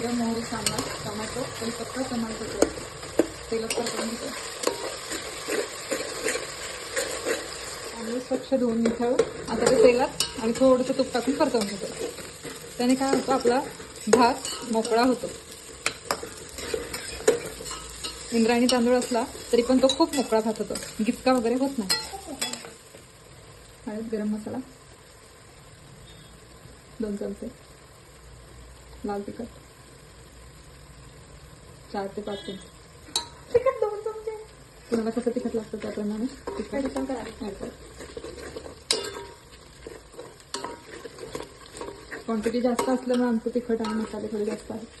जिरं मोहरी कांदा टोमॅटो पत्ता तमालपत्र तेलात परतवून घेतो आणि स्वच्छ धुवून ठेवून आता ते तेलात आणि थोडंसं तूप टाकून परतवून घेतो त्याने काय होतं आपला भात मोकळा होतो इंद्रायणी तांदूळ असला तरी पण तो खूप मोकळा भात होतो गिचका वगैरे होत नाही हळद गरम मसाला दोन चमचे लाल तिखट चार ते पाच चमचे तिखट दोन चमचे. तुम्हाला कसं तिखट लागतं त्याप्रमाणे तिखट ऍडिशन करा. क्वांटिटी जास्त असल्यामुळे आमचं तिखट आणि मसाले थोडे जास्त आहेत.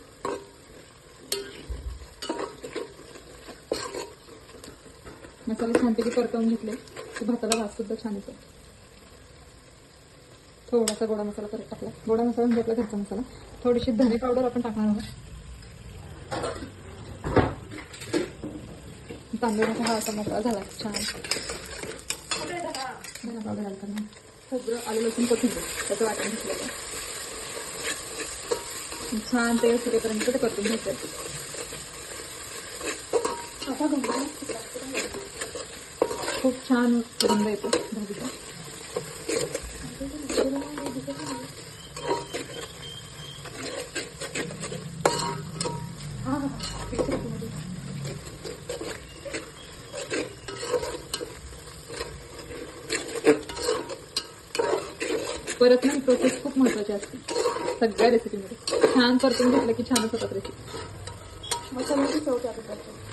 मसाले छानपैकी परतवून घेतले. की भाताला भात सुद्धा छान येतो. थोडासा गोडा मसाला परत टाकला. गोडा मसाला म्हणजे आपला घरचा मसाला. थोडीशी धने पावडर आपण टाकणार आहोत. तांदूळ हा असा मोकळा झाला. छान. धना पावडर खोबरं आलं लसूण कोथिंबीर. त्याचं वाटण घेतलं छान ते सुरेपर्यंत ते परतून घ्यायचं. आता खूप छान गंध येतो भाजीचा परत नाही प्रोसेस खूप महत्वाची असते. सगळ्या रेसिपीमध्ये छान परतून घेतलं की छानच होतात रेसिपी मसाल्याची चव त्यात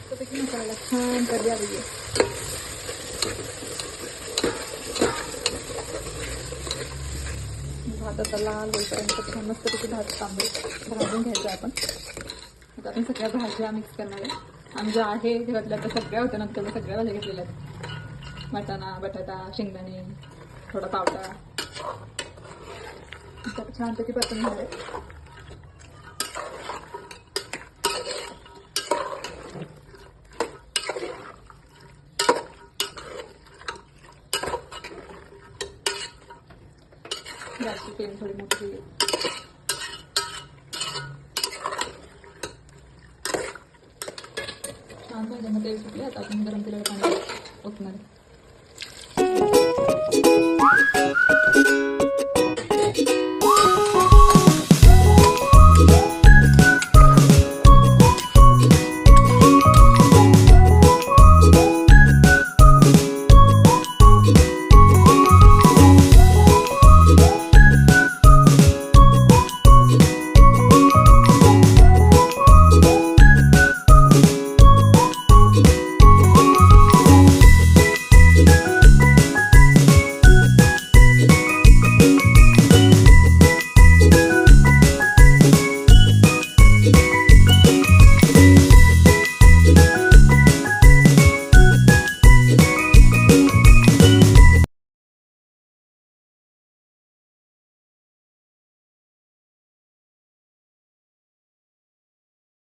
त्यापैकी मसाल्याला छान कधी आली आहे. भात आता लाल होईपर्यंत छान मस्तपैकी भात तांबडी भाजून घ्यायचं आपण. आता आपण सगळ्या भाज्या मिक्स करणार आहे. आणि ज्या आहे घरातल्या त्या सगळ्या होत्या ना त्याला सगळ्या भाज्या घेतलेल्या आहेत. वाटाणा बटाटा शेंगदाणे थोडा पावटा. छानपैकी परतून घेणार आहे गॅसची थोडी मोठी छान भाज्यांना तेल सुटले आता आपण गरम केलेलं पाणी ओतणार.